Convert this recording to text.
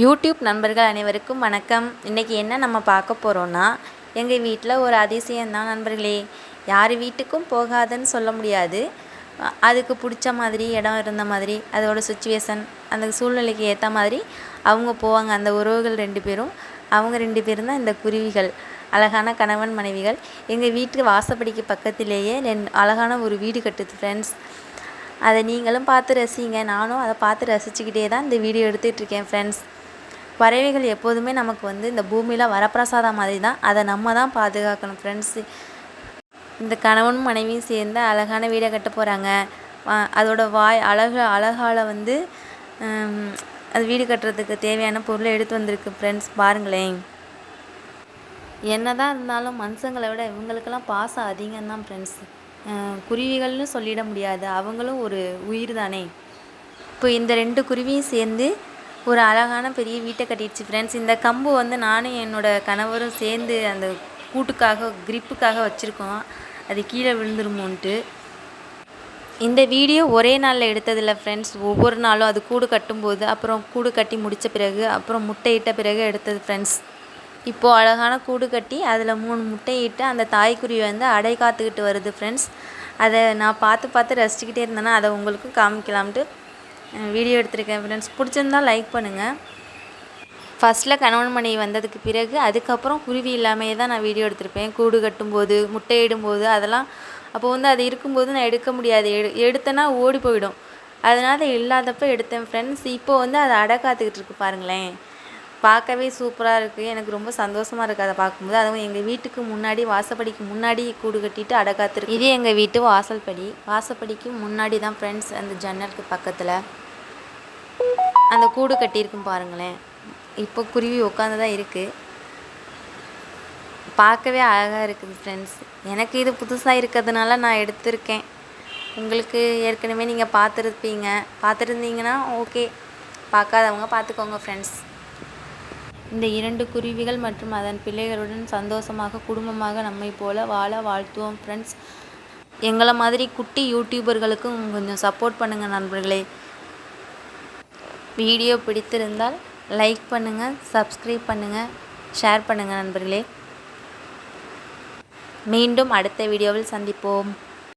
YouTube நண்பர்கள் அனைவருக்கும் வணக்கம். இன்றைக்கி என்ன நம்ம பார்க்க போகிறோன்னா எங்கள் வீட்டில் ஒரு அதிசயம்தான் நண்பர்களே. யார் வீட்டுக்கும் போகாதுன்னு சொல்ல முடியாது. அதுக்கு பிடிச்ச மாதிரி இடம் இருந்த மாதிரி அதோட சுச்சுவேஷன் அந்த சூழ்நிலைக்கு ஏற்ற மாதிரி அவங்க போவாங்க. அந்த உறவுகள் ரெண்டு பேரும். அவங்க ரெண்டு பேரும் தான் இந்த குருவிகள் அழகான கணவன் மனைவிகள். எங்கள் வீட்டு வாசப்படிக்கு பக்கத்திலேயே ரெண்டு அழகான ஒரு வீடு கட்டுது ஃப்ரெண்ட்ஸ் அதை நீங்களும் பார்த்து ரசிங்க. நானும் அதை பார்த்து ரசிச்சுக்கிட்டே தான் இந்த வீடியோ எடுத்துகிட்டு இருக்கேன் ஃப்ரெண்ட்ஸ் பறவைகள் எப்போதுமே நமக்கு வந்து இந்த பூமியில் வரப்பிரசாதம் மாதிரி தான் அதை நம்ம தான் பாதுகாக்கணும் ஃப்ரெண்ட்ஸு இந்த கணவனும் மனைவியும் சேர்ந்து அழகான வீடை கட்ட போகிறாங்க அதோட வாய் அழகு அழகால் வந்து அது வீடு கட்டுறதுக்கு தேவையான பொருளை எடுத்து வந்திருக்கு ஃப்ரெண்ட்ஸ் பாருங்களேன். என்ன தான் இருந்தாலும் மனுஷங்களை விட இவங்களுக்கெல்லாம் பாசம் அதிகம் தான் ஃப்ரெண்ட்ஸ் குருவிகள்னு சொல்லிட முடியாது. அவங்களும் ஒரு உயிர் தானே. இப்போ இந்த ரெண்டு குருவியும் சேர்ந்து ஒரு அழகான பெரிய வீட்டை கட்டிடுச்சு ஃப்ரெண்ட்ஸ் இந்த கம்பு வந்து நானும் என்னோட கணவரும் சேர்ந்து அந்த கூட்டுக்காக கிரிப்புக்காக வச்சுருக்கோம். அது கீழே விழுந்துருமோன்ட்டு. இந்த வீடியோ ஒரே நாளில் எடுத்ததில்ல ஃப்ரெண்ட்ஸ் ஒவ்வொரு நாளும் அது கூடு கட்டும்போது அப்புறம் கூடு கட்டி முடித்த பிறகு அப்புறம் முட்டையிட்ட பிறகு எடுத்தது ஃப்ரெண்ட்ஸ் இப்போது அழகான கூடு கட்டி அதில் மூணு முட்டையிட்டு அந்த தாய்க்குருவி வந்து அடை காத்துக்கிட்டு வருது ஃப்ரெண்ட்ஸ் அதை நான் பார்த்து பார்த்து ரசிச்சுக்கிட்டே இருந்தேன்னா அதை உங்களுக்கு காமிக்கலாம்ட்டு வீடியோ எடுத்திருக்கேன் ஃப்ரெண்ட்ஸ் பிடிச்சிருந்தா லைக் பண்ணுங்கள் ஃபஸ்ட்டில் கணவன் மனைவி வந்ததுக்கு பிறகு அதுக்கப்புறம் குருவி இல்லாமையே தான் நான் வீடியோ எடுத்திருப்பேன். கூடு கட்டும்போது முட்டையிடும்போது அதெல்லாம். அப்போ வந்து அது இருக்கும்போது நான் எடுக்க முடியாது. எடு எடுத்தேன்னா ஓடி போயிடும். அதனால் இல்லாதப்போ எடுத்தேன் ஃப்ரெண்ட்ஸ் இப்போ வந்து அதை அடை காத்துக்கிட்டு இருக்கு பாருங்களேன். பார்க்கவே சூப்பராக இருக்குது எனக்கு ரொம்ப சந்தோஷமாக இருக்குது அதை பார்க்கும்போது. அதுவும் எங்கள் வீட்டுக்கு முன்னாடி வாசப்படிக்கு முன்னாடி கூடு கட்டிட்டு அடகாத்திருக்கு இது எங்கள் வீட்டு வாசல்படி. வாசப்படிக்கு முன்னாடி தான் ஃப்ரெண்ட்ஸ் அந்த ஜன்னலுக்கு பக்கத்தில். அந்த கூடு கட்டியிருக்கும் பாருங்களேன். இப்போ குருவி உட்காந்து தான் இருக்குது பார்க்கவே அழகாக இருக்குது ஃப்ரெண்ட்ஸ் எனக்கு இது புதுசாக இருக்கிறதுனால நான் எடுத்திருக்கேன். உங்களுக்கு ஏற்கனவே நீங்கள் பார்த்துருப்பீங்க. பார்த்துருந்தீங்கன்னா ஓகே பார்க்காதவங்க பார்த்துக்கோங்க ஃப்ரெண்ட்ஸ் இந்த இரண்டு குருவிகள் மற்றும் அதன் பிள்ளைகளுடன் சந்தோஷமாக குடும்பமாக நம்மை போல வாழ வாழ்த்துவோம் ஃப்ரெண்ட்ஸ் எங்களை மாதிரி குட்டி யூடியூபர்களுக்கும் கொஞ்சம் சப்போர்ட் பண்ணுங்கள் நண்பர்களே. வீடியோ பிடித்திருந்தால் லைக் பண்ணுங்கள் சப்ஸ்கிரைப் பண்ணுங்கள் ஷேர் பண்ணுங்கள் நண்பர்களே. மீண்டும் அடுத்த வீடியோவில் சந்திப்போம்.